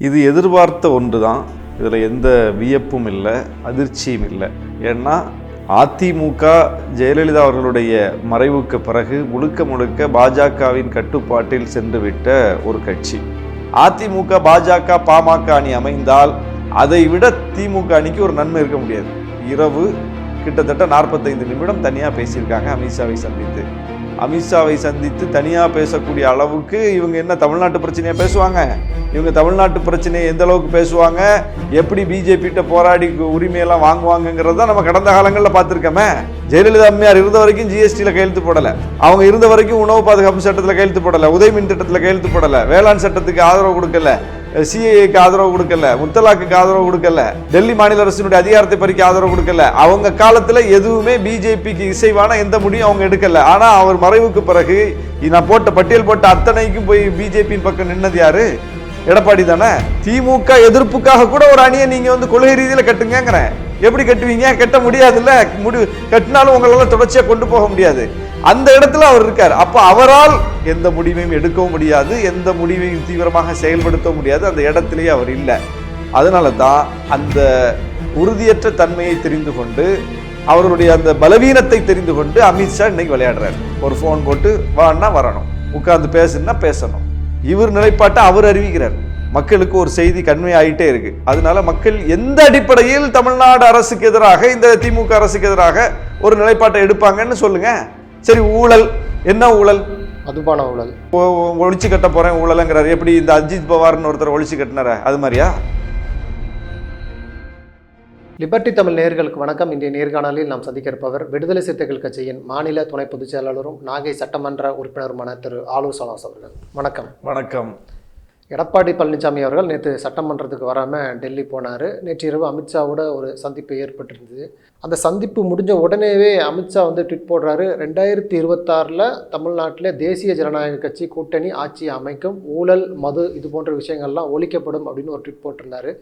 இது எதிர்பார்த்த ஒன்று தான் இதில் எந்த வியப்பும் இல்லை அதிர்ச்சியும் இல்லை. ஏன்னா அதிமுக ஜெயலலிதா அவர்களுடைய மறைவுக்கு பிறகு முழுக்க முழுக்க பாஜகவின் கட்டுப்பாட்டில் சென்றுவிட்ட ஒரு கட்சி. அதிமுக பாஜக பாமக அணி அமைந்தால் அதை விட திமுக அணிக்கு ஒரு நன்மை இருக்க முடியாது. இரவு கிட்டத்தட்ட நாற்பத்தைந்து நிமிடம் தனியாக பேசியிருக்காங்க அமித்ஷாவை சந்தித்து. அமித்ஷாவை சந்தித்து தனியாக பேசக்கூடிய அளவுக்கு இவங்க என்ன தமிழ்நாட்டு பிரச்சனையை பேசுவாங்க? இவங்க தமிழ்நாட்டு பிரச்சனையை எந்த அளவுக்கு பேசுவாங்க? எப்படி பிஜேபிகிட்ட போராடி உரிமையெல்லாம் வாங்குவாங்கங்கிறது தான் நம்ம கடந்த காலங்களில் பார்த்துருக்கோமே. ஜெயலலிதா அம்மையார் இருந்த வரைக்கும் ஜிஎஸ்டியில் கையெழுத்து போடலை. அவங்க இருந்த வரைக்கும் உணவு பாதுகாப்பு சட்டத்தில் கையெழுத்து போடலை. உதயமின் திட்டத்தில் கையெழுத்து போடலை. வேளாண் சட்டத்துக்கு ஆதரவு கொடுக்கல. சிஏஏக்கு ஆதரவு கொடுக்கல முத்தலாக்குக்கு ஆதரவு கொடுக்கல டெல்லி மாநில அரசினுடைய அதிகாரத்தை பறிக்க ஆதரவு கொடுக்கல. அவங்க காலத்தில் எதுவுமே பிஜேபிக்கு இசைவான எந்த முடியும் அவங்க எடுக்கல. ஆனால் அவர் மறைவுக்கு பிறகு நான் போட்ட பட்டியல் போட்ட அத்தனைக்கும் போய் பிஜேபியின் பக்கம் நின்னது யாரு? எடப்பாடி தானே. திமுக எதிர்ப்புக்காக கூட ஒரு அணியை நீங்கள் வந்து கொள்கை ரீதியில் கட்டுங்கிறேன் எப்படி கட்டுவீங்க? கட்ட முடியாதுல்ல. முடி கட்டினாலும் உங்களால் தொடர்ச்சியாக கொண்டு போக முடியாது. அந்த இடத்துல அவர் இருக்கார். அப்போ அவரால் எந்த முடிவையும் எடுக்கவும் முடியாது எந்த முடிவையும் தீவிரமாக செயல்படுத்த முடியாது அந்த இடத்துலேயே அவர் இல்லை. அதனால தான் அந்த உறுதியற்ற தன்மையை தெரிந்து கொண்டு அவருடைய அந்த பலவீனத்தை தெரிந்து கொண்டு அமித்ஷா இன்னைக்கு விளையாடுறாரு. ஒரு ஃபோன் போட்டு வான்னா வரணும். உட்காந்து பேசுனா பேசணும். இவர் நிலைப்பாட்டை அவர் அறிவிக்கிறார். மக்களுக்கு ஒரு செய்தி கண்மை ஆகிட்டே இருக்கு. அதனால மக்கள் எந்த அடிப்படையில் தமிழ்நாடு அரசுக்கு எதிராக இந்த திமுக அரசுக்கு எதிராக ஒரு நிலைப்பாட்டை எடுப்பாங்கன்னு சொல்லுங்க. சரி ஊழல். என்ன ஊழல்? மதுபான ஊழல். ஒழிச்சு கட்ட போறேன் ஊழலுங்கிறாரு. எப்படி இந்த அஜித் பவார்னு ஒருத்தர் ஒழிச்சு கட்டினார? அது மாதிரியா? லிபர்டி தமிழ் நேயர்களுக்கு வணக்கம். இன்றைய நேர்காணலில் நாம் சந்திக்க இருப்பவர் விடுதலை சிறுத்தைகள் கட்சியின் மாநில துணை பொதுச் செயலாளரும் நாகை சட்டமன்ற உறுப்பினருமான திரு. ஆலூர் சலாஸ் அவர்கள். வணக்கம். வணக்கம். எடப்பாடி பழனிசாமி அவர்கள் நேற்று சட்டமன்றத்துக்கு வராமல் டெல்லி போனார். நேற்று இரவு அமித்ஷாவோட ஒரு சந்திப்பு ஏற்பட்டிருந்தது. அந்த சந்திப்பு முடிஞ்ச உடனேவே அமித்ஷா வந்து ட்விட் போடுறாரு. ரெண்டாயிரத்தி இருபத்தாறில் தமிழ்நாட்டில் தேசிய ஜனநாயக கட்சி கூட்டணி ஆட்சி அமைக்கும் ஊழல் மது இது போன்ற விஷயங்கள்லாம் ஒழிக்கப்படும் அப்படின்னு ஒரு ட்விட் போட்டிருந்தாரு.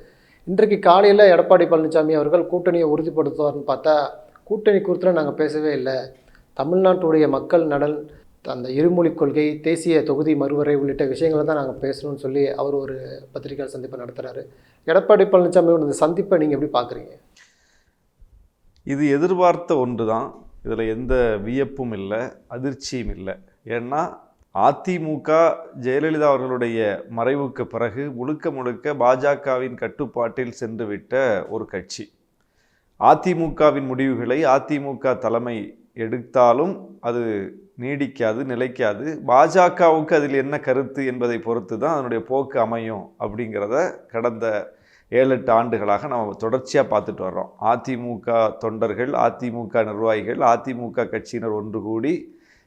இன்றைக்கு காலையில் எடப்பாடி பழனிசாமி அவர்கள் கூட்டணியை உறுதிப்படுத்துவார்னு பார்த்தா கூட்டணி குறித்துல நாங்கள் பேசவே இல்லை. தமிழ்நாட்டுடைய மக்கள் நலன் அந்த இருமொழிக் கொள்கை தேசிய தொகுதி மறுவரை உள்ளிட்ட விஷயங்களை தான் நாங்கள் பேசணும்னு சொல்லி அவர் ஒரு பத்திரிகையாளர் சந்திப்பை நடத்துகிறாரு எடப்பாடி பழனிசாமியோட இந்த சந்திப்பை நீங்கள் எப்படி பார்க்குறீங்க இது எதிர்பார்த்த ஒன்று தான் இதில் எந்த வியப்பும் இல்லை அதிர்ச்சியும் இல்லை. ஏன்னா அதிமுக ஜெயலலிதா அவர்களுடைய மறைவுக்கு பிறகு முழுக்க முழுக்க பாஜகவின் கட்டுப்பாட்டில் சென்றுவிட்ட ஒரு கட்சி. அதிமுகவின் முடிவுகளை அதிமுக தலைமை எடுத்தாலும் அது நீடிக்காது நிலைக்காது. பாஜகவுக்கு அதில் என்ன கருத்து என்பதை பொறுத்து தான் அதனுடைய போக்கு அமையும் அப்படிங்கிறத கடந்த ஏழு எட்டு ஆண்டுகளாக நம்ம தொடர்ச்சியாக பார்த்துட்டு வர்றோம். அதிமுக தொண்டர்கள் அதிமுக நிர்வாகிகள் அதிமுக கட்சியினர் ஒன்று கூடி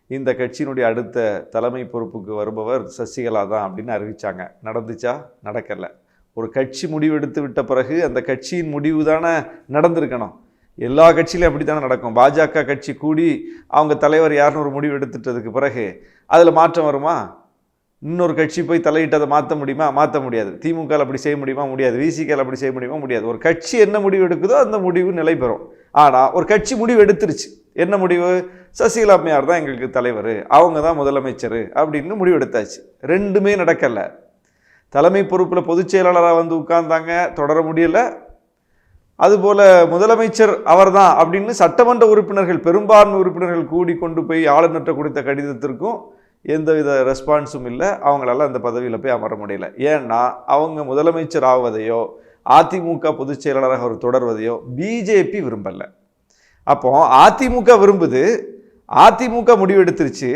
இந்த கட்சியினுடைய அடுத்த தலைமை பொறுப்புக்கு வருபவர் சசிகலா தான் அப்படின்னு அறிவித்தாங்க நடந்துச்சா? நடக்கலை. ஒரு கட்சி முடிவெடுத்து விட்ட பிறகு அந்த கட்சியின் முடிவு தானே நடந்திருக்கணும். எல்லா கட்சியிலும் அப்படி தானே நடக்கும். பாஜக கட்சி கூடி அவங்க தலைவர் யாருன்னு ஒரு முடிவு எடுத்துட்டதுக்கு பிறகு அதில் மாற்றம் வருமா? இன்னொரு கட்சி போய் தலையிட்டு அதை மாற்ற முடியுமா? மாற்ற முடியாது. திமுக அப்படி செய்ய முடியுமா? முடியாது. விசிகால் அப்படி செய்ய முடியுமா? முடியாது. ஒரு கட்சி என்ன முடிவு எடுக்குதோ அந்த முடிவு நிலை பெறும். ஆனால் ஒரு கட்சி முடிவு எடுத்துருச்சு. என்ன முடிவு? சசிகலா அம்மையார் தான் எங்களுக்கு தலைவர். அவங்க தான் முதலமைச்சர் அப்படின்னு முடிவு எடுத்தாச்சு. ரெண்டுமே நடக்கலை. தலைமை பொறுப்பில் பொதுச் செயலாளராக வந்து உட்கார்ந்தாங்க. தொடர முடியலை. அதுபோல் முதலமைச்சர் அவர்தான் அப்படின்னு சட்டமன்ற உறுப்பினர்கள் பெரும்பான்மை உறுப்பினர்கள் கூடி கொண்டு போய் ஆளுநர்கிட்ட கொடுத்த கடிதத்திற்கும் எந்தவித ரெஸ்பான்ஸும் இல்லை. அவங்களால அந்த பதவியில் போய் அமர முடியல. ஏன்னா அவங்க முதலமைச்சர் ஆவதையோ அதிமுக பொதுச் செயலாளராக அவர் தொடர்வதையோ பிஜேபி விரும்பலை. அப்போ அதிமுக விரும்புது. அதிமுக முடிவு எடுத்துருச்சு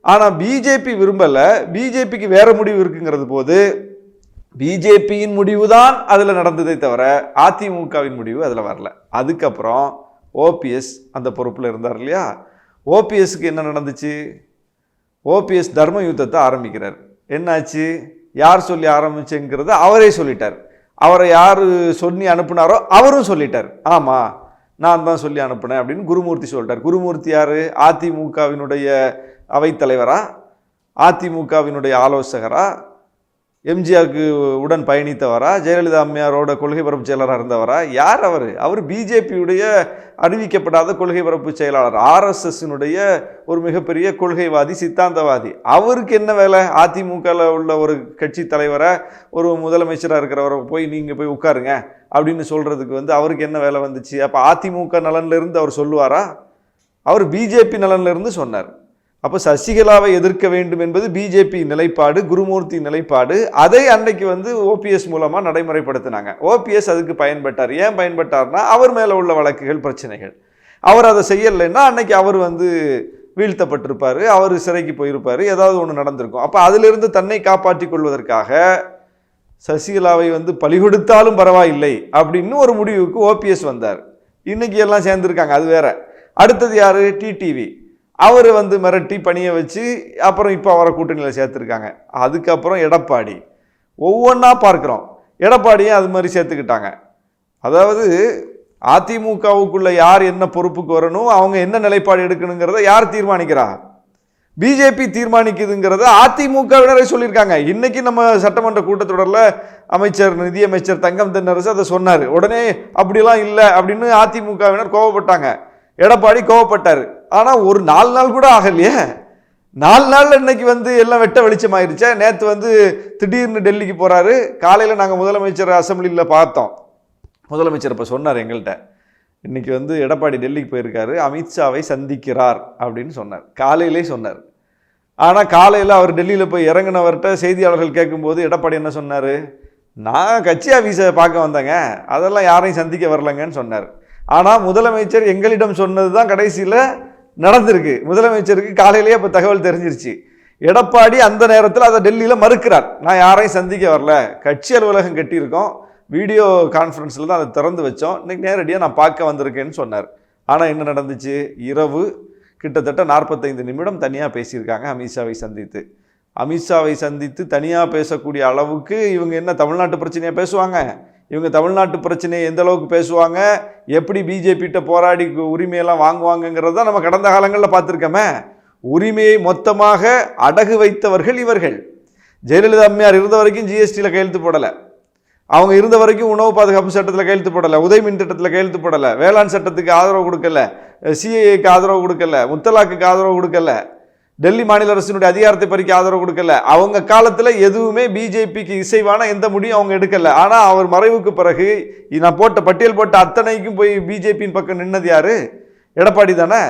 ஆனால் பிஜேபி விரும்பலை. பிஜேபிக்கு வேற முடிவு இருக்குங்கிறது போது பிஜேபியின் முடிவு தான் அதில் நடந்ததே தவிர அதிமுகவின் முடிவு அதில் வரல. அதுக்கப்புறம் ஓபிஎஸ் அந்த பொறுப்பில் இருந்தார் இல்லையா? ஓபிஎஸ்க்கு என்ன நடந்துச்சு? ஓபிஎஸ் தர்ம யுத்தத்தை ஆரம்பிக்கிறார். என்னாச்சு? யார் சொல்லி ஆரம்பிச்சுங்கிறத அவரே சொல்லிட்டார். அவரை யார் சொல்லி அனுப்புனாரோ அவரும் சொல்லிட்டார். ஆமாம் நான் தான் சொல்லி அனுப்புனேன் அப்படின்னு குருமூர்த்தி சொல்லிட்டார். குருமூர்த்தி யார்? அதிமுகவினுடைய அவைத்தலைவரா? அதிமுகவினுடைய ஆலோசகரா? எம்ஜிஆருக்கு உடன் பயணித்தவரா? ஜெயலலிதா அம்மையாரோட கொள்கை பரப்பு செயலராக இருந்தவரா? யார் அவர்? அவர் பிஜேபியுடைய அறிவிக்கப்படாத கொள்கை பரப்பு செயலாளர். ஆர்எஸ்எஸ்னுடைய ஒரு மிகப்பெரிய கொள்கைவாதி சித்தாந்தவாதி. அவருக்கு என்ன வேலை? அதிமுகவில் உள்ள ஒரு கட்சி தலைவரை ஒரு முதலமைச்சராக இருக்கிறவரை போய் நீங்கள் போய் உட்காருங்க அப்படின்னு சொல்கிறதுக்கு வந்து அவருக்கு என்ன வேலை வந்துச்சு? அப்போ அதிமுக நலன்லேருந்து அவர் சொல்லுவாரா? அவர் பிஜேபி நலன்லேருந்து சொன்னார். அப்போ சசிகலாவை எதிர்க்க வேண்டும் என்பது பிஜேபி நிலைப்பாடு குருமூர்த்தி நிலைப்பாடு. அதை அன்னைக்கு வந்து ஓபிஎஸ் மூலமாக நடைமுறைப்படுத்தினாங்க. ஓபிஎஸ் அதுக்கு பயன்பட்டார். ஏன் பயன்பட்டார்னா அவர் மேலே உள்ள வழக்குகள் பிரச்சனைகள். அவர் அதை செய்யலைன்னா அன்னைக்கு அவர் வந்து வீழ்த்தப்பட்டிருப்பார் அவர் சிறைக்கு போயிருப்பார் ஏதாவது ஒன்று நடந்திருக்கும். அப்போ அதிலிருந்து தன்னை காப்பாற்றி கொள்வதற்காக சசிகலாவை வந்து பழி கொடுத்தாலும் பரவாயில்லை அப்படின்னு ஒரு முடிவுக்கு ஓபிஎஸ் வந்தார். இன்றைக்கி எல்லாம் சேர்ந்துருக்காங்க அது வேற. அடுத்தது யார்? டிடிவி அவர் வந்து மிரட்டி பணியை வச்சு அப்புறம் இப்போ அவரை கூட்டணியில் சேர்த்துருக்காங்க. அதுக்கப்புறம் எடப்பாடி. ஒவ்வொன்றா பார்க்குறோம். எடப்பாடியும் அது மாதிரி சேர்த்துக்கிட்டாங்க. அதாவது அதிமுகவுக்குள்ளே யார் என்ன பொறுப்புக்கு வரணும் அவங்க என்ன நிலைப்பாடு எடுக்கணுங்கிறத யார் தீர்மானிக்கிறா? பிஜேபி தீர்மானிக்குதுங்கிறத அதிமுகவினரை சொல்லியிருக்காங்க. இன்றைக்கி நம்ம சட்டமன்ற கூட்டத்தொடரில் அமைச்சர் நிதியமைச்சர் தங்கம் தென்னரசு அதை சொன்னார். உடனே அப்படிலாம் இல்லை அப்படின்னு அதிமுகவினர் கோவப்பட்டாங்க. எடப்பாடி கோவப்பட்டார். ஆனால் ஒரு நாலு நாள் கூட ஆகலையே. நாலு நாள் இன்னைக்கு வந்து எல்லாம் வெட்ட வெளிச்சமாயிருச்சா நேற்று வந்து திடீர்னு டெல்லிக்கு போகிறாரு காலையில் நாங்கள் முதலமைச்சர் அசெம்பிளியில் பார்த்தோம். முதலமைச்சர் இப்போ சொன்னார் எங்கள்கிட்ட இன்றைக்கி வந்து எடப்பாடி டெல்லிக்கு போயிருக்காரு. அமித்ஷாவை சந்திக்கிறார் அப்படின்னு சொன்னார். காலையிலே சொன்னார். ஆனால் காலையில் அவர் டெல்லியில் போய் இறங்கினவர்கிட்ட செய்தியாளர்கள் கேட்கும்போது எடப்பாடி என்ன சொன்னார்? நான் கட்சி ஆஃபீஸை பார்க்க வந்தேங்க. அதெல்லாம் யாரையும் சந்திக்க வரலங்கன்னு சொன்னார். ஆனால் முதலமைச்சர் எங்களிடம் சொன்னது தான் கடைசியில் நடந்திருக்கு. முதலமைச்சருக்கு காலையிலேயே இப்போ தகவல் தெரிஞ்சிருச்சு. எடப்பாடி அந்த நேரத்தில் அதை டெல்லியில் மறுக்கிறார். நான் யாரையும் சந்திக்க வரல. கட்சி அலுவலகம் கட்டியிருக்கோம். வீடியோ கான்ஃபரன்ஸில் தான் அதை திறந்து வச்சோம். இன்னைக்கு நேரடியாக நான் பார்க்க வந்திருக்கேன்னு சொன்னார். ஆனால் என்ன நடந்துச்சு? இரவு கிட்டத்தட்ட நாற்பத்தைந்து நிமிடம் தனியாக பேசியிருக்காங்க அமித்ஷாவை சந்தித்து. அமித்ஷாவை சந்தித்து தனியாக பேசக்கூடிய அளவுக்கு இவங்க என்ன தமிழ்நாட்டு பிரச்சனையாக பேசுவாங்க? இவங்க தமிழ்நாட்டு பிரச்சனையை எந்த அளவுக்கு பேசுவாங்க? எப்படி பிஜேபிகிட்ட போராடி உரிமையெல்லாம் வாங்குவாங்கங்கிறத நம்ம கடந்த காலங்களில் பார்த்துருக்கோமே. உரிமையை மொத்தமாக அடகு வைத்தவர்கள் இவர்கள். ஜெயலலிதா அம்மையார் இருந்த வரைக்கும் ஜிஎஸ்டியில் கையெழுத்து போடலை. அவங்க இருந்த வரைக்கும் உணவு பாதுகாப்பு சட்டத்தில் கையெழுத்து போடலை. உதய மின் திட்டத்தில் கையெழுத்து போடலை. வேளாண் சட்டத்துக்கு ஆதரவு கொடுக்கல. சிஏஏக்கு ஆதரவு கொடுக்கல. முத்தலாக்குக்கு ஆதரவு கொடுக்கல. டெல்லி மாநில அரசினுடைய அதிகாரத்தை பறிக்க ஆதரவு கொடுக்கல. அவங்க காலத்தில் எதுவுமே பிஜேபிக்கு இசைவான எந்த முடியும் அவங்க எடுக்கல. ஆனால் அவர் மறைவுக்கு பிறகு நான் போட்ட பட்டியல் போட்ட அத்தனைக்கும் போய் பிஜேபியின் பக்கம் நின்னது யாரு? எடப்பாடி தானே.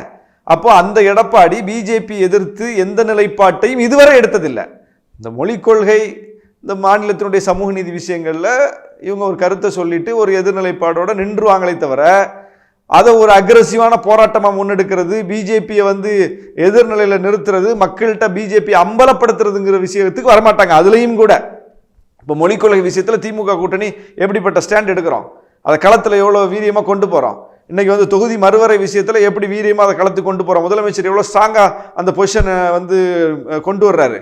அப்போ அந்த எடப்பாடி பிஜேபி எதிர்த்து எந்த நிலைப்பாட்டையும் இதுவரை எடுத்ததில்லை. இந்த மொழிக் கொள்கை இந்த மாநிலத்தினுடைய சமூக நீதி விஷயங்களில் இவங்க ஒரு கருத்தை சொல்லிட்டு ஒரு எதிர்நிலைப்பாடோடு நின்றுவாங்களே தவிர அதை ஒரு அக்ரஸிவான போராட்டமாக முன்னெடுக்கிறது பிஜேபியை வந்து எதிர்நிலையில் நிறுத்துறது மக்கள்கிட்ட பிஜேபி அம்பலப்படுத்துறதுங்கிற விஷயத்துக்கு வரமாட்டாங்க. அதுலேயும் கூட இப்போ மொழிக் கொள்கை விஷயத்தில் திமுக கூட்டணி எப்படிப்பட்ட ஸ்டாண்ட் எடுக்கிறோம்? அதை களத்தில் எவ்வளோ வீரியமாக கொண்டு போகிறோம் இன்றைக்கி வந்து தொகுதி மறுவரை விஷயத்தில் எப்படி வீரியமாக அதை களத்துக்கு கொண்டு போகிறோம் முதலமைச்சர் எவ்வளோ ஸ்ட்ராங்காக அந்த பொசிஷனை வந்து கொண்டு வர்றாரு.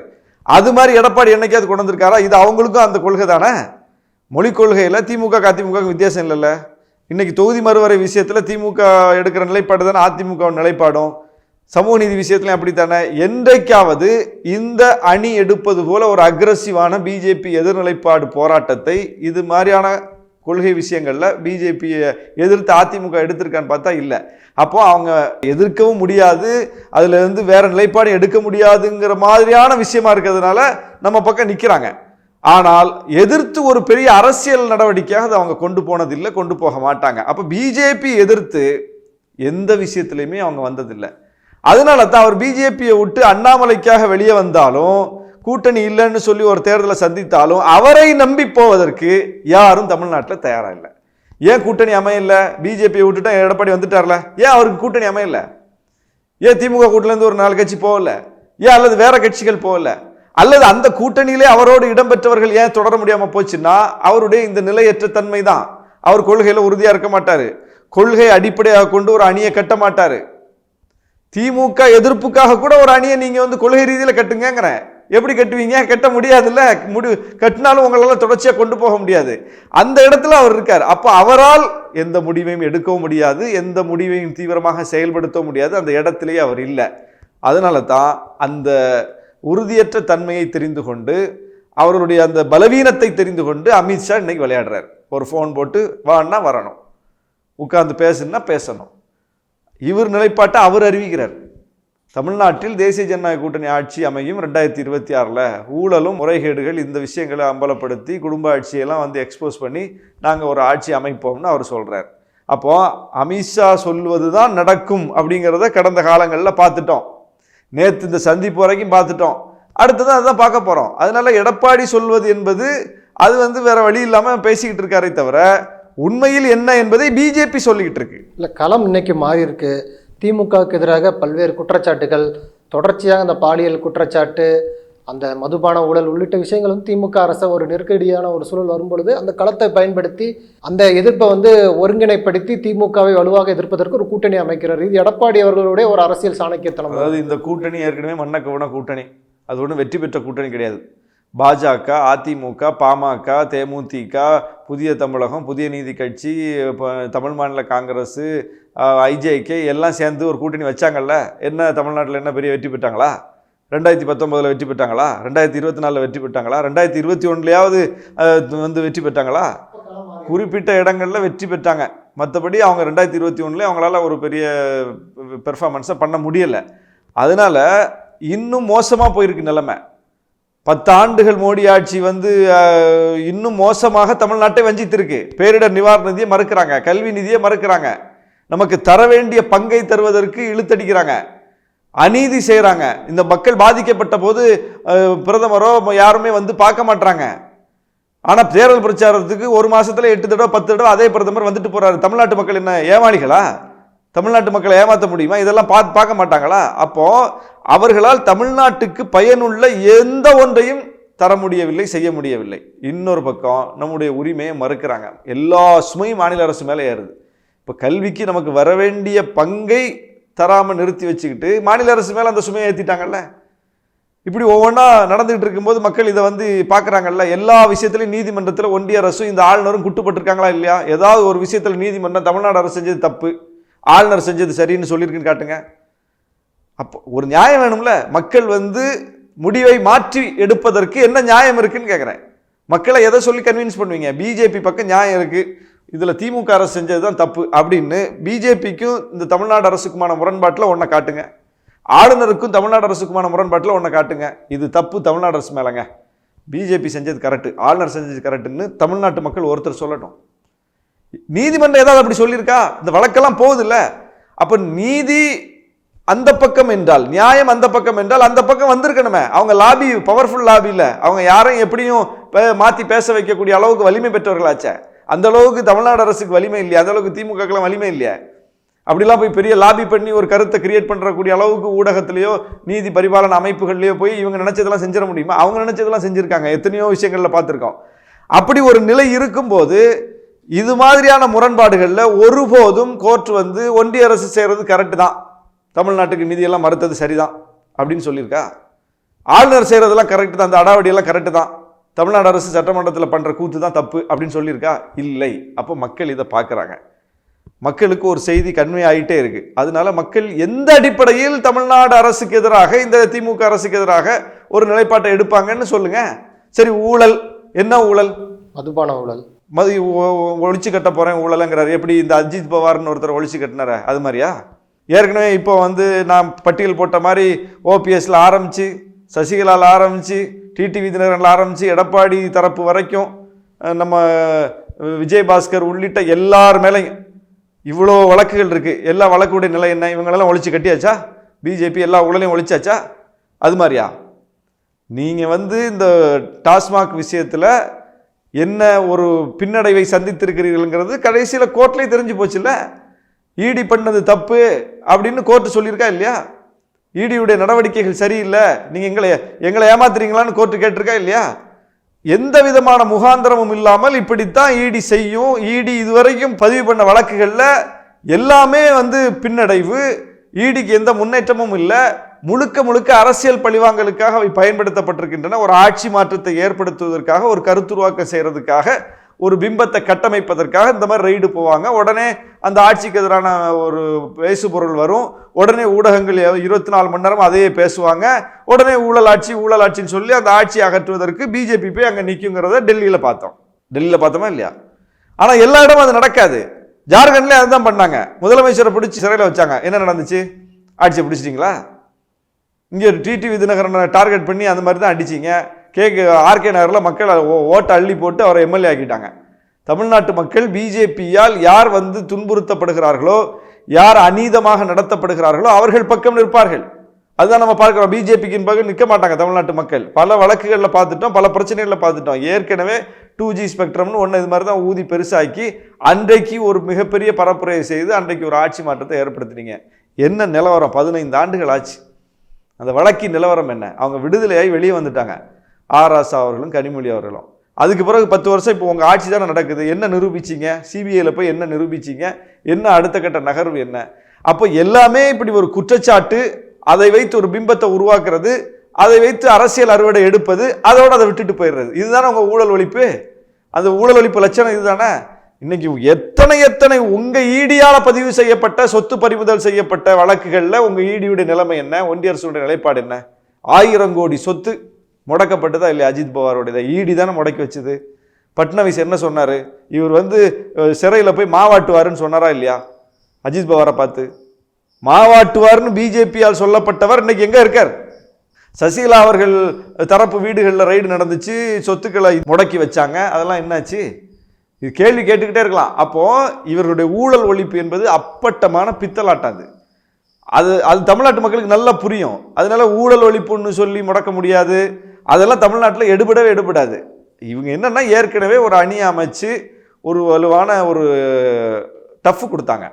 அது மாதிரி எடப்பாடி என்னைக்காவது கொண்டு வந்திருக்காரா? இது அவங்களுக்கும் அந்த கொள்கை தானே மொழிக் கொள்கையில் திமுக அதிமுக வித்தியாசம் இல்லைல்ல. இன்றைக்கி தொகுதி மறுவரை விஷயத்தில் திமுக எடுக்கிற நிலைப்பாடு தானே அதிமுக நிலைப்பாடும். சமூக நீதி விஷயத்துலையும் அப்படித்தானே? என்றைக்காவது இந்த அணி எடுப்பது போல ஒரு அக்ரஸிவான பிஜேபி எதிர்நிலைப்பாடு போராட்டத்தை இது மாதிரியான கொள்கை விஷயங்களில் பிஜேபியை எதிர்த்து அதிமுக எடுத்திருக்கான்னு பார்த்தா இல்லை. அப்போ அவங்க எதிர்க்கவும் முடியாது அதுலேருந்து இருந்து நிலைப்பாடு எடுக்க முடியாதுங்கிற மாதிரியான விஷயமா இருக்கிறதுனால நம்ம பக்கம் நிற்கிறாங்க ஆனால் எதிர்த்து ஒரு பெரிய அரசியல் நடவடிக்கையாக அதை அவங்க கொண்டு போனதில்லை கொண்டு போக மாட்டாங்க. அப்போ பிஜேபி எதிர்த்து எந்த விஷயத்துலையுமே அவங்க வந்ததில்லை. அதனால தான் அவர் பிஜேபியை விட்டு அண்ணாமலைக்காக வெளியே வந்தாலும் கூட்டணி இல்லைன்னு சொல்லி ஒரு தேர்தலை சந்தித்தாலும் அவரை நம்பி போவதற்கு யாரும் தமிழ்நாட்டில் தயாராக இல்லை. ஏன் கூட்டணி அமையல? பிஜேபியை விட்டுட்டா எடப்பாடி வந்துட்டார்ல? ஏன் அவருக்கு கூட்டணி அமையல? ஏன் திமுக கூட்டிலேருந்து ஒரு நாலு கட்சி போகல? ஏன் அல்லது வேற கட்சிகள் போகல? அல்லது அந்த கூட்டணியிலே அவரோடு இடம்பெற்றவர்கள் ஏன் தொடர முடியாமல் போச்சுன்னா அவருடைய இந்த நிலையற்ற தன்மை தான் அவர் கொள்கையில் உறுதியாக இருக்க மாட்டார். கொள்கை அடிப்படையாக கொண்டு ஒரு அணியை கட்ட மாட்டார். திமுக எதிர்ப்புக்காக கூட ஒரு அணியை நீங்கள் வந்து கொள்கை ரீதியில் கட்டுங்கிறேன் எப்படி கட்டுவீங்க? கட்ட முடியாதுல்ல. முடி கட்டினாலும் உங்களால் தொடர்ச்சியாக கொண்டு போக முடியாது. அந்த இடத்துல அவர் இருக்கார். அப்போ அவரால் எந்த முடிவையும் எடுக்கவும் முடியாது. எந்த முடிவையும் தீவிரமாக செயல்படுத்தவும் முடியாது. அந்த இடத்துலையே அவர் இல்லை. அதனால தான் அந்த உறுதியற்ற தன்மையை தெரிந்து கொண்டு அவர்களுடைய அந்த பலவீனத்தை தெரிந்து கொண்டு அமித்ஷா இன்னைக்கு விளையாடுறாரு. ஒரு ஃபோன் போட்டு வான்னா வரணும். உட்கார்ந்து பேசுன்னா பேசணும். இவர் நிலைப்பாட்டை அவர் அறிவிக்கிறார். தமிழ்நாட்டில் தேசிய ஜனநாயக கூட்டணி ஆட்சி அமையும் ரெண்டாயிரத்தி இருபத்தி ஆறில். ஊழலும் முறைகேடுகள் இந்த விஷயங்களை அம்பலப்படுத்தி குடும்ப ஆட்சியெல்லாம் வந்து எக்ஸ்போஸ் பண்ணி நாங்கள் ஒரு ஆட்சி அமைப்போம்னு அவர் சொல்கிறார் அப்போது அமித்ஷா சொல்வது தான் நடக்கும் அப்படிங்கிறத கடந்த காலங்களில் பார்த்துட்டோம். நேற்று இந்த சந்திப்பு வரைக்கும் பார்த்துட்டோம். அடுத்தது அதுதான் பார்க்க போகிறோம் அதனால எடப்பாடி சொல்வது என்பது அது வந்து வேற வழி இல்லாமல் பேசிக்கிட்டு இருக்காரே தவிர உண்மையில் என்ன என்பதை பிஜேபி சொல்லிக்கிட்டு இருக்கு. இல்லை களம் இன்னைக்கு மாறி இருக்கு. திமுகவுக்கு எதிராக பல்வேறு குற்றச்சாட்டுகள் தொடர்ச்சியாக அந்த பாலியல் குற்றச்சாட்டு அந்த மதுபான ஊழல் உள்ளிட்ட விஷயங்கள் வந்து திமுக அரசை ஒரு நெருக்கடியான ஒரு சூழல் வரும்பொழுது அந்த களத்தை பயன்படுத்தி அந்த எதிர்ப்பை வந்து ஒருங்கிணைப்படுத்தி திமுகவை வலுவாக எதிர்ப்பதற்கு ஒரு கூட்டணி அமைக்கிறார். இது எடப்பாடி அவர்களுடைய ஒரு அரசியல் சாணக்கியத்தனம். அதாவது இந்த கூட்டணி ஏற்கனவே மண்ணக்கவன கூட்டணி. அது ஒன்றும் வெற்றி பெற்ற கூட்டணி கிடையாது. பாஜக அதிமுக பாமக தேமுதிக புதிய தமிழகம் புதிய நீதி கட்சி இப்போ தமிழ் மாநில காங்கிரஸ் ஐஜேகே எல்லாம் சேர்ந்து ஒரு கூட்டணி வச்சாங்கல்ல. என்ன தமிழ்நாட்டில் என்ன பெரிய வெற்றி பெற்றாங்களா? ரெண்டாயிரத்தி பத்தொம்பதில் வெற்றி பெற்றாங்களா? ரெண்டாயிரத்தி இருபத்தி நாலில் வெற்றி பெற்றாங்களா? ரெண்டாயிரத்தி இருபத்தி ஒன்றுலையாவது வந்து வெற்றி பெற்றாங்களா? குறிப்பிட்ட இடங்களில் வெற்றி பெற்றாங்க. மற்றபடி அவங்க ரெண்டாயிரத்தி இருபத்தி ஒன்றுல அவங்களால ஒரு பெரிய பெர்ஃபார்மன்ஸை பண்ண முடியலை. அதனால் இன்னும் மோசமாக போயிருக்கு நிலைமை. பத்து ஆண்டுகள் மோடி ஆட்சி வந்து இன்னும் மோசமாக தமிழ்நாட்டை வஞ்சித்திருக்கு. பேரிடர் நிவாரண நிதியை மறுக்கிறாங்க கல்வி நிதியை மறுக்கிறாங்க. நமக்கு தர வேண்டிய பங்கை தருவதற்கு இழுத்தடிக்கிறாங்க. அநீதி செய்கிறாங்க இந்த மக்கள் பாதிக்கப்பட்ட போது பிரதமரோ யாருமே வந்து பார்க்க மாட்டாங்க ஆனால் தேர்தல் பிரச்சாரத்துக்கு ஒரு மாதத்தில் எட்டு தடவை பத்து தடவை அதே பிரதமர் வந்துட்டு போகிறாரு தமிழ்நாட்டு மக்கள் என்ன ஏமாளிகளா? தமிழ்நாட்டு மக்களை ஏமாற்ற முடியுமா? இதெல்லாம் பார்த்து பார்க்க மாட்டாங்களா? அப்போது அவர்களால் தமிழ்நாட்டுக்கு பயனுள்ள எந்த ஒன்றையும் தர முடியவில்லை செய்ய முடியவில்லை. இன்னொரு பக்கம் நம்முடைய உரிமையை மறுக்கிறாங்க. எல்லா சுமையும் மாநில அரசு மேலே ஏறுது. இப்போ கல்விக்கு நமக்கு வர வேண்டிய பங்கை தராமல் நிறுத்தி வச்சுக்கிட்டு மாநில அரசு மேலே அந்த சுமையை ஏற்றிட்டாங்கல்ல இப்படி ஒவ்வொன்றா நடந்துகிட்டு இருக்கும்போது மக்கள் இதை வந்து பார்க்குறாங்கல்ல? எல்லா விஷயத்துலையும் நீதிமன்றத்தில் ஒன்றிய அரசும் இந்த ஆளுநரும் குட்டுப்பட்டிருக்காங்களா இல்லையா? ஏதாவது ஒரு விஷயத்தில் நீதிமன்றம் தமிழ்நாடு அரசு செஞ்சது தப்பு ஆளுநர் செஞ்சது சரின்னு சொல்லியிருக்குன்னு காட்டுங்க. அப்போ ஒரு நியாயம் வேணும்ல? மக்கள் வந்து முடிவை மாற்றி எடுப்பதற்கு என்ன நியாயம் இருக்குன்னு கேட்குறேன் மக்களை எதை சொல்லி கன்வின்ஸ் பண்ணுவீங்க? பிஜேபி பக்கம் நியாயம் இருக்குது இதில் திமுக அரசு செஞ்சது தான் தப்பு அப்படின்னு பிஜேபிக்கும் இந்த தமிழ்நாடு அரசுக்குமான முரண்பாட்டில் ஒன்றை காட்டுங்க. ஆளுநருக்கும் தமிழ்நாடு அரசுக்குமான முரண்பாட்டில் ஒன்றை காட்டுங்க. இது தப்பு தமிழ்நாடு அரசு மேலேங்க. பிஜேபி செஞ்சது கரெக்டு ஆளுநர் செஞ்சது கரெக்டுன்னு தமிழ்நாட்டு மக்கள் ஒருத்தர் சொல்லட்டும். நீதிமன்றம் ஏதாவது அப்படி சொல்லியிருக்கா? இந்த வழக்கெல்லாம் போகுதில்ல. அப்போ நீதி அந்த பக்கம் என்றால் நியாயம் அந்த பக்கம் என்றால் அந்த பக்கம் வந்திருக்கணுமே. அவங்க லாபி பவர்ஃபுல் லாபி அவங்க யாரையும் எப்படியும் பே- பேச வைக்கக்கூடிய அளவுக்கு வலிமை பெற்றவர்களாச்சே. அந்த அளவுக்கு தமிழ்நாடு அரசுக்கு வலிமை இல்லையா? அந்த அளவுக்கு திமுகக்கெல்லாம் வலிமை இல்லையா? அப்படிலாம் போய் பெரிய லாபி பண்ணி ஒரு கருத்தை கிரியேட் பண்ணுறக்கூடிய அளவுக்கு ஊடகத்திலேயோ நீதி பரிபாலன அமைப்புகள்லயோ போய் இவங்க நினச்சதெல்லாம் செஞ்சிட முடியுமா? அவங்க நினச்சதெல்லாம் செஞ்சிருக்காங்க. எத்தனையோ விஷயங்களில் பார்த்துருக்கோம். அப்படி ஒரு நிலை இருக்கும்போது இது மாதிரியான முரண்பாடுகளில் ஒருபோதும் கோர்ட் வந்து ஒன்றிய அரசு செய்கிறது கரெக்டு தான். தமிழ்நாட்டுக்கு நிதியெல்லாம் மறுத்தது சரிதான். அப்படின்னு சொல்லியிருக்கா? ஆளுநர் செய்கிறதெல்லாம் கரெக்டு தான். அந்த அடாவடியெல்லாம் கரெக்டு தான். தமிழ்நாடு அரசு சட்டமன்றத்தில் பண்ணுற கூத்து தான் தப்பு அப்படின்னு சொல்லியிருக்கா? இல்லை. அப்போ மக்கள் இதை பார்க்குறாங்க. மக்களுக்கு ஒரு செய்தி கன்வே ஆகிட்டே இருக்கு. அதனால மக்கள் எந்த அடிப்படையில் தமிழ்நாடு அரசுக்கு எதிராக இந்த திமுக அரசுக்கு எதிராக ஒரு நிலைப்பாட்டை எடுப்பாங்கன்னு சொல்லுங்க. சரி ஊழல். என்ன ஊழல்? மதுபான ஊழல். மது ஒழிச்சு கட்ட போறேன் ஊழலுங்கிறாரு. எப்படி இந்த அஜித் பவார்னு ஒருத்தர் ஒழிச்சு கட்டினார? அது மாதிரியா? ஏற்கனவே இப்போ வந்து நான் பட்டியல் போட்ட மாதிரி ஓபிஎஸ்ல ஆரம்பிச்சு சசிகலால ஆரம்பிச்சு டிடிவி தினகரன்ல ஆரம்பித்து எடப்பாடி தரப்பு வரைக்கும் நம்ம விஜயபாஸ்கர் உள்ளிட்ட எல்லார் மேலேயும் இவ்வளோ வழக்குகள் இருக்குது எல்லா வழக்குடைய நிலை என்ன? இவங்களெல்லாம் ஒழிச்சு கட்டியாச்சா? பிஜேபி எல்லா ஊழலையும் ஒழிச்சாச்சா? அது மாதிரியா? நீங்கள் வந்து இந்த டாஸ்மாக் விஷயத்தில் என்ன ஒரு பின்னடைவை சந்தித்திருக்கிறீர்கள்ங்கிறது கடைசியில் கோர்ட்லேயே தெரிஞ்சு போச்சுல்ல? ஈடி பண்ணது தப்பு அப்படின்னு கோர்ட்டு சொல்லியிருக்கா இல்லையா? ஈடியுடைய நடவடிக்கைகள் சரியில்லை. நீங்கள் எங்களை எங்களை ஏமாத்துறீங்களான்னு கோர்ட்டு கேட்டிருக்கா இல்லையா? எந்த விதமான முகாந்திரமும் இல்லாமல் இப்படித்தான் ஈடி செய்யும். ஈடி இதுவரைக்கும் பதிவு பண்ண வழக்குகளில் எல்லாமே வந்து பின்னடைவு. ஈடிக்கு எந்த முன்னேற்றமும் இல்லை. முழுக்க முழுக்க அரசியல் பழிவாங்கலுக்காக அவை பயன்படுத்தப்பட்டிருக்கின்றன. ஒரு ஆட்சி மாற்றத்தை ஏற்படுத்துவதற்காக ஒரு கருத்துருவாக்கம் செய்கிறதுக்காக ஒரு பிம்பத்தை கட்டமைப்பதற்காக இந்த மாதிரி ரெய்டு போவாங்க. உடனே அந்த ஆட்சிக்கு எதிரான ஒரு பேசுபொருள் வரும். உடனே ஊடகங்கள் இருபத்தி நாலு மணி நேரம் அதையே பேசுவாங்க. உடனே ஊழல் ஆட்சி ஊழல் ஆட்சின்னு சொல்லி அந்த ஆட்சியை அகற்றுவதற்கு பிஜேபி போய் அங்கே நிற்குங்கிறத டெல்லியில் பார்த்தோம். டெல்லியில் பார்த்தோமா இல்லையா? ஆனால் எல்லா இடமும் அது நடக்காது. ஜார்க்கண்ட்லேயே அதுதான் பண்ணாங்க. முதலமைச்சரை பிடிச்சி சிறையில் வச்சாங்க. என்ன நடந்துச்சு? ஆட்சியை பிடிச்சிட்டிங்களா? இங்கே டிடிவி தினகரனை டார்கெட் பண்ணி அந்த மாதிரி தான் அடிச்சிங்க. கேக்கு ஆர்கே நகரில் மக்கள் ஓ- ஓட்டை அள்ளி போட்டு அவரை எம்எல்ஏ ஆக்கிட்டாங்க. தமிழ்நாட்டு மக்கள் பிஜேபியால் யார் வந்து துன்புறுத்தப்படுகிறார்களோ யார் அநீதமாக நடத்தப்படுகிறார்களோ அவர்கள் பக்கம் நிற்பார்கள். அதுதான் நம்ம பார்க்குறோம். பிஜேபிக்கு பக்கம் நிற்க மாட்டாங்க தமிழ்நாட்டு மக்கள். பல வழக்குகளில் பார்த்துட்டோம் பல பிரச்சனைகளில் பார்த்துட்டோம். ஏற்கனவே டூ ஜி ஸ்பெக்ட்ரம்னு ஒன்று இது மாதிரி தான் ஊதி பெருசாக்கி அன்றைக்கு ஒரு மிகப்பெரிய பரப்புரையை செய்து அன்றைக்கு ஒரு ஆட்சி மாற்றத்தை ஏற்படுத்தினீங்க. என்ன நிலவரம்? பதினைந்து ஆண்டுகள் ஆச்சு. அந்த வழக்கின் நிலவரம் என்ன? அவங்க விடுதலையாகி வெளியே வந்துட்டாங்க. ஆர் ராசா அவர்களும் கனிமொழி அவர்களும். அதுக்கு பிறகு பத்து வருஷம் இப்போ உங்கள் ஆட்சி தானே நடக்குது. என்ன நிரூபிச்சீங்க? சிபிஐயில் போய் என்ன நிரூபிச்சீங்க? என்ன அடுத்த கட்ட நகர்வு என்ன? அப்போ எல்லாமே இப்படி ஒரு குற்றச்சாட்டு அதை வைத்து ஒரு பிம்பத்தை உருவாக்குறது அதை வைத்து அரசியல் அறுவடை எடுப்பது அதோடு அதை விட்டுட்டு போயிடுறது. இதுதானே உங்கள் ஊழல் ஒழிப்பு? அந்த ஊழல் ஒழிப்பு லட்சணம் இதுதானே? இன்னைக்கு எத்தனை எத்தனை உங்கள் ஈடியால் பதிவு செய்யப்பட்ட சொத்து பறிமுதல் செய்யப்பட்ட வழக்குகளில் உங்கள் ஈடியுடைய நிலைமை என்ன? ஒன்றிய அரசுடைய நிலைப்பாடு என்ன? ஆயிரம் கோடி சொத்து முடக்கப்பட்டதா இல்லையா அஜித் பவாருடைய ஈடி தானே முடக்கி வச்சது. பட்னவிஸ் என்ன சொன்னார்? இவர் வந்து சிறையில் போய் மாவாட்டுவாருன்னு சொன்னாரா இல்லையா? அஜித் பவாரை பார்த்து. மாவாட்டுவார்னு பிஜேபியால் சொல்லப்பட்டவர் இன்னைக்கு எங்கே இருக்கார்? சசிகலா அவர்கள் தரப்பு வீடுகளில் ரைடு நடந்துச்சு சொத்துக்களை முடக்கி வச்சாங்க. அதெல்லாம் என்னாச்சு? இது கேள்வி கேட்டுக்கிட்டே இருக்கலாம். அப்போது இவர்களுடைய ஊழல் ஒழிப்பு என்பது அப்பட்டமான பித்தலாட்டம் அது. அது அது தமிழ்நாட்டு மக்களுக்கு நல்லா புரியும். அதனால ஊழல் ஒழிப்புன்னு சொல்லி முடக்க முடியாது. அதெல்லாம் தமிழ்நாட்டில் எடுபடவே எடுபடாது. இவங்க என்னென்னா ஏற்கனவே ஒரு அணியை அமைச்சு ஒரு வலுவான ஒரு டஃப் கொடுத்தாங்க.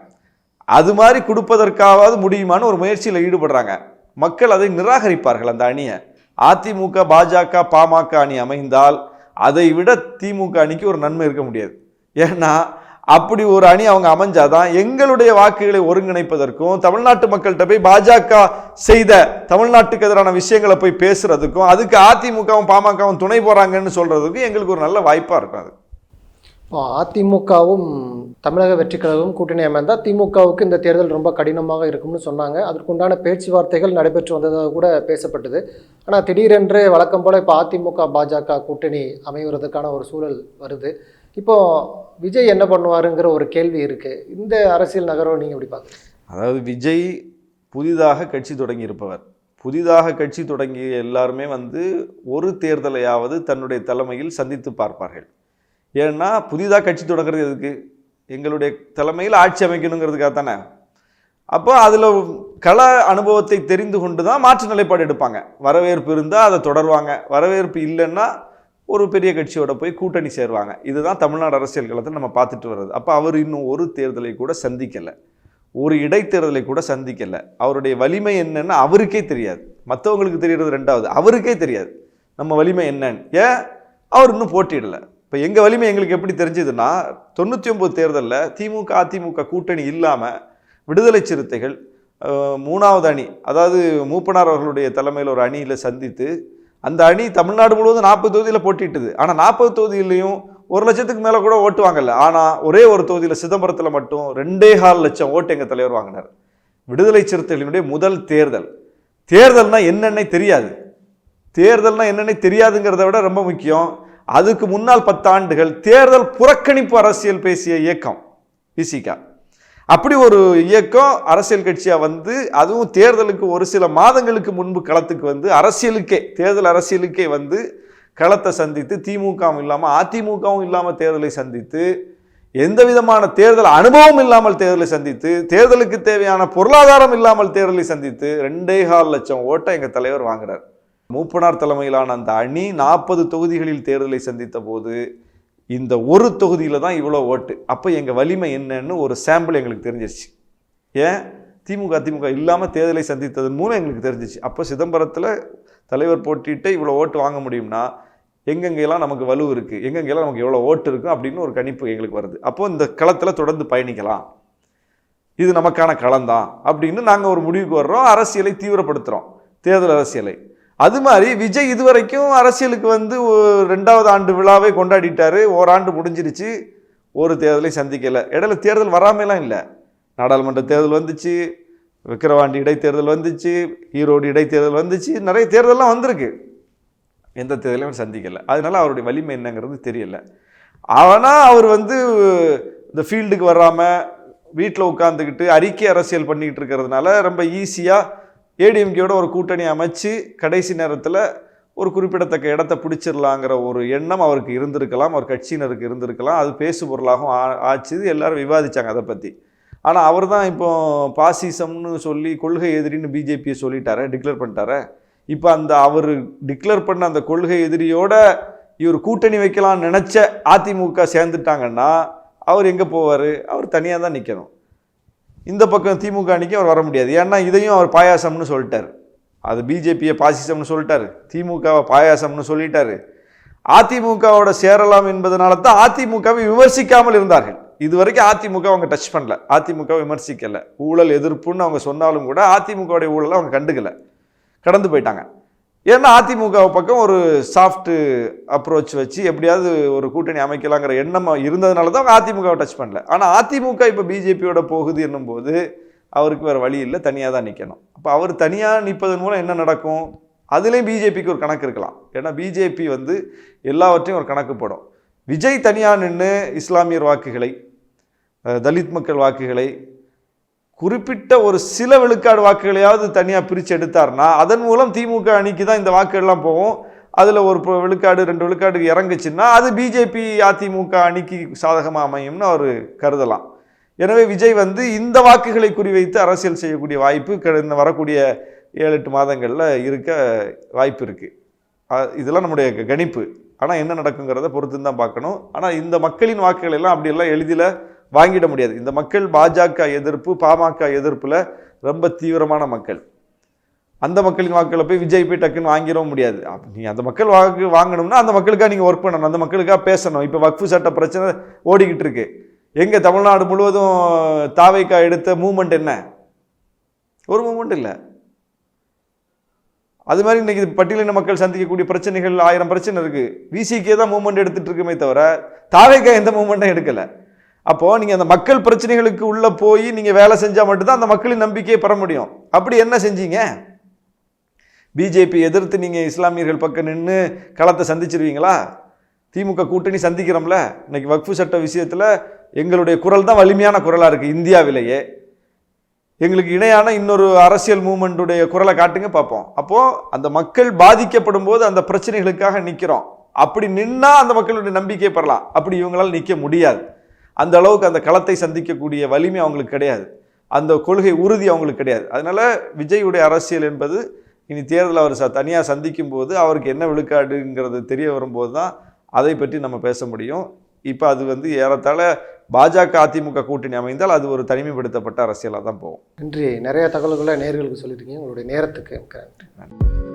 அது மாதிரி கொடுப்பதற்காவது முடியுமான்னு ஒரு முயற்சியில் ஈடுபடுறாங்க. மக்கள் அதை நிராகரிப்பார்கள் அந்த அணியை. அதிமுக பாஜக பாமக அணி அமைந்தால் அதை விட திமுக அணிக்கு ஒரு நன்மை இருக்க முடியாது. ஏன்னா அப்படி ஒரு அணி அவங்க அமைஞ்சாதான் எங்களுடைய வாக்குகளை ஒருங்கிணைப்பதற்கும் தமிழ்நாட்டு மக்கள்கிட்ட போய் பாஜக செய்த தமிழ்நாட்டுக்கு எதிரான விஷயங்களை போய் பேசுறதுக்கும் அதுக்கு அதிமுகவும் பாமகவும் துணை போறாங்கன்னு சொல்றதுக்கும் எங்களுக்கு ஒரு நல்ல வாய்ப்பா இருக்கும் அது. இப்போ அதிமுகவும் தமிழக வெற்றிக் கூட்டணி அமைந்தால் திமுகவுக்கு இந்த தேர்தல் ரொம்ப கடினமாக இருக்கும்னு சொன்னாங்க. அதற்குண்டான பேச்சுவார்த்தைகள் நடைபெற்று வந்ததாக கூட பேசப்பட்டது. ஆனால் திடீரென்று வழக்கம் போல் இப்போ அதிமுக பாஜக கூட்டணி அமைவதற்கான ஒரு சூழல் வருது. இப்போது விஜய் என்ன பண்ணுவாருங்கிற ஒரு கேள்வி இருக்குது இந்த அரசியல் நகரம் நீங்கள் எப்படி பார்க்குறீங்க? அதாவது விஜய் புதிதாக கட்சி தொடங்கியிருப்பவர். புதிதாக கட்சி தொடங்கிய எல்லாருமே வந்து ஒரு தேர்தலையாவது தன்னுடைய தலைமையில் சந்தித்து பார்ப்பார்கள். ஏன்னா புதிதாக கட்சி தொடங்குறது எதுக்கு? எங்களுடைய தலைமையில் ஆட்சி அமைக்கணுங்கிறதுக்காக தானே? அப்போ அதில் கள அனுபவத்தை தெரிந்து கொண்டு தான் மாற்று நிலைப்பாடு எடுப்பாங்க. வரவேற்பு இருந்தால் அதை தொடருவாங்க. வரவேற்பு இல்லைன்னா ஒரு பெரிய கட்சியோட போய் கூட்டணி சேருவாங்க. இதுதான் தமிழ்நாடு அரசியல் களத்தில் நம்ம பார்த்துட்டு வர்றது. அப்போ அவர் இன்னும் ஒரு தேர்தலை கூட சந்திக்கலை. ஒரு இடைத்தேர்தலை கூட சந்திக்கலை. அவருடைய வலிமை என்னன்னு அவருக்கே தெரியாது. மற்றவங்களுக்கு தெரியறது ரெண்டாவது அவருக்கே தெரியாது. நம்ம வலிமை என்னன்னு. ஏன்? அவர் இன்னும் போட்டியிடலை. இப்போ எங்கள் வலிமை எங்களுக்கு எப்படி தெரிஞ்சதுன்னா தொண்ணூற்றி ஒம்பது தேர்தலில் திமுக அதிமுக கூட்டணி இல்லாமல் விடுதலை சிறுத்தைகள் மூணாவது அணி அதாவது மூப்பனார் அவர்களுடைய தலைமையில் ஒரு அணியில் சந்தித்து அந்த அணி தமிழ்நாடு முழுவதும் நாற்பது தொகுதியில் போட்டிட்டுது ஆனால் நாற்பது தொகுதியிலையும் ஒரு லட்சத்துக்கு மேலே கூட ஓட்டு வாங்கல. ஆனால் ஒரே ஒரு தொகுதியில் சிதம்பரத்தில் மட்டும் ரெண்டே கால் லட்சம் ஓட்டு எங்கள் தலைவர் வாங்கினார். விடுதலை சிறுத்தைகளினுடைய முதல் தேர்தல். தேர்தல்னால் என்னென்னே தெரியாது. தேர்தல்னால் என்னென்னே தெரியாதுங்கிறத விட ரொம்ப முக்கியம். அதுக்கு முன்னால் பத்தாண்டுகள் தேர்தல் புறக்கணிப்பு அரசியல் பேசிய இயக்கம் விசிகா அப்படி ஒரு இயக்கம் அரசியல் கட்சியாக வந்து அதுவும் தேர்தலுக்கு ஒரு சில மாதங்களுக்கு முன்பு களத்துக்கு வந்து அரசியலுக்கே தேர்தல் அரசியலுக்கே வந்து களத்தை சந்தித்து திமுகவும் இல்லாமல் அதிமுகவும் இல்லாமல் தேர்தலை சந்தித்து எந்த விதமான தேர்தல் அனுபவம் இல்லாமல் தேர்தலை சந்தித்து தேர்தலுக்கு தேவையான பொருளாதாரம் இல்லாமல் தேர்தலை சந்தித்து ரெண்டே கால் லட்சம் ஓட்டை எங்கள் தலைவர் வாங்குறார். மூப்பனார் தலைமையிலான அந்த அணி நாற்பது தொகுதிகளில் தேர்தலை சந்தித்த போது இந்த ஒரு தொகுதியில் தான் இவ்வளோ ஓட்டு. அப்போ எங்கள் வலிமை என்னன்னு ஒரு சாம்பிள் எங்களுக்கு தெரிஞ்சிருச்சு. ஏன்? திமுக அதிமுக இல்லாமல் தேர்தலை சந்தித்ததன் மூலம் எங்களுக்கு தெரிஞ்சிச்சு அப்போ சிதம்பரத்தில் தலைவர் போட்டிட்டு இவ்வளோ ஓட்டு வாங்க முடியும்னா எங்கெங்கெல்லாம் நமக்கு வலு இருக்குது எங்கெங்கெல்லாம் நமக்கு எவ்வளோ ஓட்டு இருக்கும் அப்படின்னு ஒரு கணிப்பு எங்களுக்கு வருது. அப்போ இந்த களத்தில் தொடர்ந்து பயணிக்கலாம். இது நமக்கான களம்தான் அப்படின்னு நாங்கள் ஒரு முடிவுக்கு வர்றோம். அரசியலை தீவிரப்படுத்துகிறோம் தேர்தல் அரசியலை. அது மாதிரி விஜய் இதுவரைக்கும் அரசியலுக்கு வந்து ரெண்டாவது ஆண்டு விழாவே கொண்டாடிட்டார். ஓராண்டு முடிஞ்சிருச்சு. ஒரு தேர்தலையும் சந்திக்கலை. இடையில தேர்தல் வராமலாம் இல்லை. நாடாளுமன்ற தேர்தல் வந்துச்சு. விக்கிரவாண்டி இடைத்தேர்தல் வந்துச்சு. ஈரோடு இடைத்தேர்தல் வந்துச்சு. நிறைய தேர்தலெலாம் வந்திருக்கு. எந்த தேர்தலையும் சந்திக்கலை. அதனால அவருடைய வலிமை என்னங்கிறது தெரியல. ஆனால் அவர் வந்து இந்த ஃபீல்டுக்கு வராமல் வீட்டில் உட்காந்துக்கிட்டு அறிக்கை அரசியல் பண்ணிக்கிட்டு இருக்கிறதுனால ரொம்ப ஈஸியாக ஏடிஎம்கேயோட ஒரு கூட்டணி அமைச்சு கடைசி நேரத்தில் ஒரு குறிப்பிடத்தக்க இடத்த பிடிச்சிடலாங்கிற ஒரு எண்ணம் அவருக்கு இருந்திருக்கலாம் அவர் கட்சியினருக்கு இருந்திருக்கலாம். அது பேசு பொருளாகவும் ஆ- ஆச்சு. எல்லாரும் விவாதித்தாங்க அதை பற்றி ஆனால் அவர் தான் இப்போ பாசிசம்னு சொல்லி கொள்கை எதிரின்னு பிஜேபியை சொல்லிட்டாரே டிக்ளேர் பண்ணிட்டாரே. இப்போ அந்த அவர் டிக்ளேர் பண்ண அந்த கொள்கை எதிரியோட இவர் கூட்டணி வைக்கலாம்னு நினச்ச அதிமுக சேர்ந்துட்டாங்கன்னா அவர் எங்கே போவார்? அவர் தனியாக தான் நிற்கணும் இந்த பக்கம் திமுக அணிக்கு அவர் வர முடியாது. ஏன்னா இதையும் அவர் பாயாசம்னு சொல்லிட்டார். அது பிஜேபியை பாசிசம்னு சொல்லிட்டாரு. திமுகவை பாயாசம்னு சொல்லிட்டாரு. அதிமுகவோட சேரலாம் என்பதனால தான் அதிமுகவை விமர்சிக்காமல் இருந்தார்கள். இது வரைக்கும் அதிமுக அவங்க டச் பண்ணல. அதிமுக விமர்சிக்கலை. ஊழல் எதிர்ப்புன்னு அவங்க சொன்னாலும் கூட அதிமுகவுடைய ஊழலை அவங்க கண்டுக்கல. கடந்து போயிட்டாங்க. ஏன்னா அதிமுக பக்கம் ஒரு சாஃப்ட் அப்ரோச் வச்சு எப்படியாவது ஒரு கூட்டணி அமைக்கலாங்கிற எண்ணம் இருந்ததுனால தான் அவங்க அதிமுகவை டச் பண்ணல. ஆனால் அதிமுக இப்போ பிஜேபியோட போகுது என்னும்போது அவருக்கு வேறு வழி இல்லை தனியாக தான் நிற்கணும் அப்போ அவர் தனியாக நிற்பதன் மூலம் என்ன நடக்கும்? அதுலேயும் பிஜேபிக்கு ஒரு கணக்கு இருக்கலாம். ஏன்னா பிஜேபி வந்து எல்லாவற்றையும் ஒரு கணக்கு போடும். விஜய் தனியாக நின்று இஸ்லாமியர் வாக்குகளை தலித் மக்கள் வாக்குகளை குறிப்பிட்ட ஒரு சில விழுக்காடு வாக்குகளையாவது தனியாக பிரித்து எடுத்தார்னா அதன் மூலம் திமுக அணிக்கு தான் இந்த வாக்குகள்லாம் போகும். அதில் ஒரு ப- விழுக்காடு ரெண்டு விழுக்காடு இறங்குச்சுன்னா அது பிஜேபி அதிமுக அணிக்கு சாதகமாக அமையும்னு அவர் கருதலாம். எனவே விஜய் வந்து இந்த வாக்குகளை குறிவைத்து அரசியல் செய்யக்கூடிய வாய்ப்பு கடந்த வரக்கூடிய ஏழு எட்டு மாதங்களில் இருக்க வாய்ப்பு இருக்குது இதெல்லாம் நம்முடைய க- கணிப்பு. ஆனால் என்ன நடக்குங்கிறத பொறுத்து தான் பார்க்கணும். ஆனால் இந்த மக்களின் வாக்குகள் எல்லாம் அப்படியெல்லாம் எளிதில் வாங்கிட முடியாது. இந்த மக்கள் பாஜக எதிர்ப்பு பாமக எதிர்ப்பில் ரொம்ப தீவிரமான மக்கள். அந்த மக்களின் வாக்களை போய் விஜய் போய் டக்குன்னு வாங்கிடவும் முடியாது. நீ அந்த மக்கள் வாக்கு வாங்கணும்னா அந்த மக்களுக்காக நீங்கள் ஒர்க் பண்ணணும். அந்த மக்களுக்காக பேசணும். இப்போ வக்ஃபு சட்ட பிரச்சனை ஓடிக்கிட்டு இருக்கு. எங்கே தமிழ்நாடு முழுவதும் தாவைக்கா எடுத்த மூமெண்ட் என்ன? ஒரு மூமெண்ட் இல்லை. அது மாதிரி இன்றைக்கி பட்டியலின மக்கள் சந்திக்கக்கூடிய பிரச்சனைகள் ஆயிரம் பிரச்சனை இருக்குது விசிகே தான் மூவ்மெண்ட் எடுத்துகிட்டு இருக்குமே தவிர தாவைக்கா எந்த மூமெண்ட்டும் எடுக்கல. அப்போ நீங்க அந்த மக்கள் பிரச்சனைகளுக்கு உள்ள போய் நீங்க வேலை செஞ்சா மட்டும்தான் அந்த மக்களின் நம்பிக்கையை பெற முடியும். அப்படி என்ன செஞ்சீங்க? பிஜேபி எதிர்த்து நீங்க இஸ்லாமியர்கள் பக்கம் நின்று களத்தை சந்திச்சிருவீங்களா? திமுக கூட்டணி சந்திக்கிறோம்ல. இன்னைக்கு வக்ஃபு சட்ட விஷயத்துல எங்களுடைய குரல் தான் வலிமையான குரலா இருக்கு இந்தியாவிலேயே. எங்களுக்கு இணையான இன்னொரு அரசியல் மூமெண்ட்டுடைய குரலை காட்டுங்க பார்ப்போம். அப்போ அந்த மக்கள் பாதிக்கப்படும் போது அந்த பிரச்சனைகளுக்காக நிற்கிறோம் அப்படி நின்னா அந்த மக்களுடைய நம்பிக்கை பெறலாம். அப்படி இவங்களால் நிற்க முடியாது. அந்த அளவுக்கு அந்த களத்தை சந்திக்கக்கூடிய வலிமை அவங்களுக்கு கிடையாது. அந்த கொள்கை உறுதி அவங்களுக்கு கிடையாது. அதனால விஜயுடைய அரசியல் என்பது இனி தேர்தல் அவர் ச தனியாக சந்திக்கும் போது அவருக்கு என்ன விழுக்காடுங்கிறது தெரிய வரும்போது தான் அதை பற்றி நம்ம பேச முடியும். இப்போ அது வந்து ஏறத்தாழ பாஜக அதிமுக கூட்டணி அமைந்தால் அது ஒரு தனிமைப்படுத்தப்பட்ட அரசியலாக தான் போகும். நன்றி. நிறைய தகவல்களை நேர்களுக்கு சொல்லியிருக்கீங்க. உங்களுடைய நேரத்துக்கு நன்றி.